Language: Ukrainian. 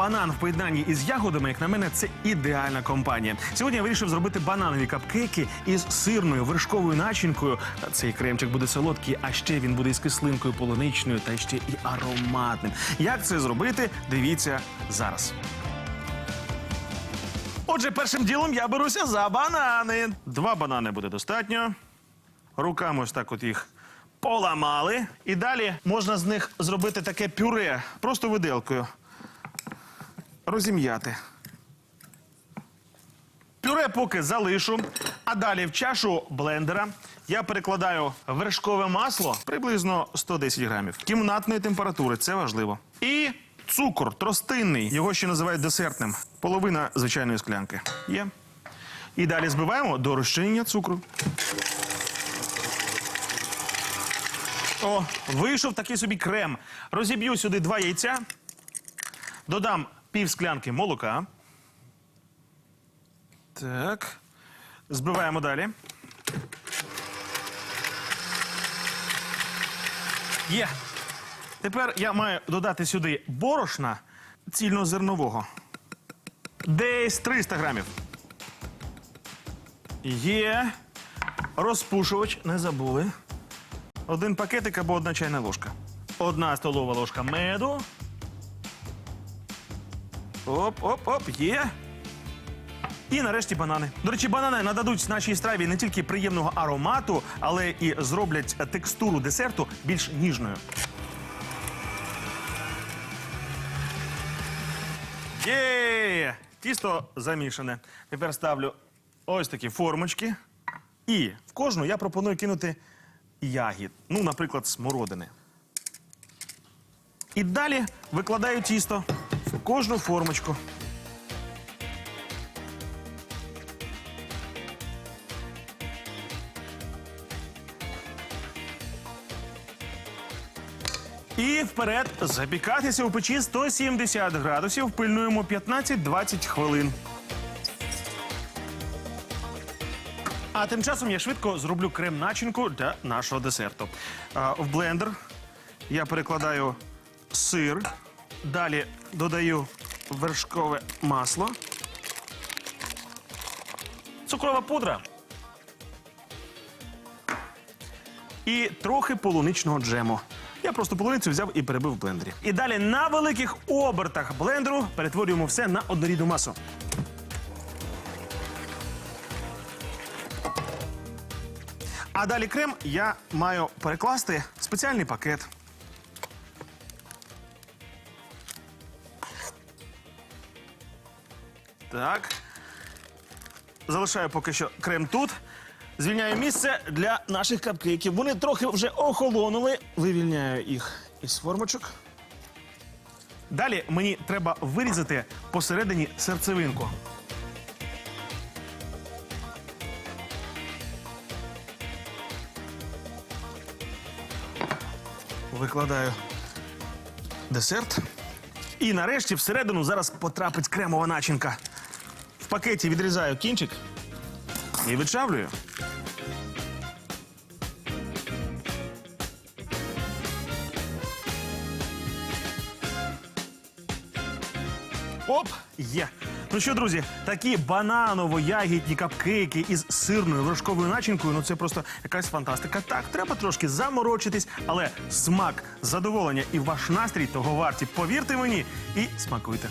банан в поєднанні із ягодами, як на мене, це ідеальна компанія. Сьогодні я вирішив зробити бананові капкейки із сирною вершковою начинкою. Цей кремчик буде солодкий, а ще він буде із кислинкою полуничною та ще і ароматним. Як це зробити? Дивіться зараз. Отже, першим ділом я беруся за банани. Два банани буде достатньо. Руками ось так от їх поламали. І далі можна з них зробити таке пюре, просто виделкою. Розім'яти. Пюре поки залишу, а далі в чашу блендера я перекладаю вершкове масло приблизно 110 грамів. Кімнатної температури, це важливо. І цукор тростинний, його ще називають десертним. Половина звичайної склянки. Є. І далі збиваємо до розчинення цукру. О, вийшов такий собі крем. Розіб'ю сюди два яйця, додам пів склянки молока. Так. Збиваємо далі. Є. Тепер я маю додати сюди борошна цільнозернового. Десь 300 грамів. Є. Розпушувач, не забули. Один пакетик або одна чайна ложка. Одна столова ложка меду. Оп, оп, оп, є. І нарешті банани. До речі, банани нададуть нашій страві не тільки приємного аромату, але і зроблять текстуру десерту більш ніжною. Є! Тісто замішане. Тепер ставлю ось такі формочки. І в кожну я пропоную кинути ягід. Ну, наприклад, смородини. І далі викладаю тісто кожну формочку. І вперед запікатися у печі 170 градусів. Пильнуємо 15-20 хвилин. А тим часом я швидко зроблю крем-начинку для нашого десерту. В блендер я перекладаю сир, далі додаю вершкове масло, цукрова пудра і трохи полуничного джему. Я просто полуницю взяв і перебив в блендері. І далі на великих обертах блендеру перетворюємо все на однорідну масу. А далі крем я маю перекласти в спеціальний пакет. Так. Залишаю поки що крем тут. Звільняю місце для наших капкейків. Вони трохи вже охолонули. Вивільняю їх із формочок. Далі мені треба вирізати посередині серцевинку. Викладаю десерт. І нарешті всередину зараз потрапить кремова начинка. Пакеті відрізаю кінчик і відчавлюю. Оп, є. Ну що, друзі, такі бананово-ягідні капкейки із сирною вершковою начинкою. Ну це просто якась фантастика. Так, треба трошки заморочитись, але смак, задоволення і ваш настрій того варті. Повірте мені і смакуйте.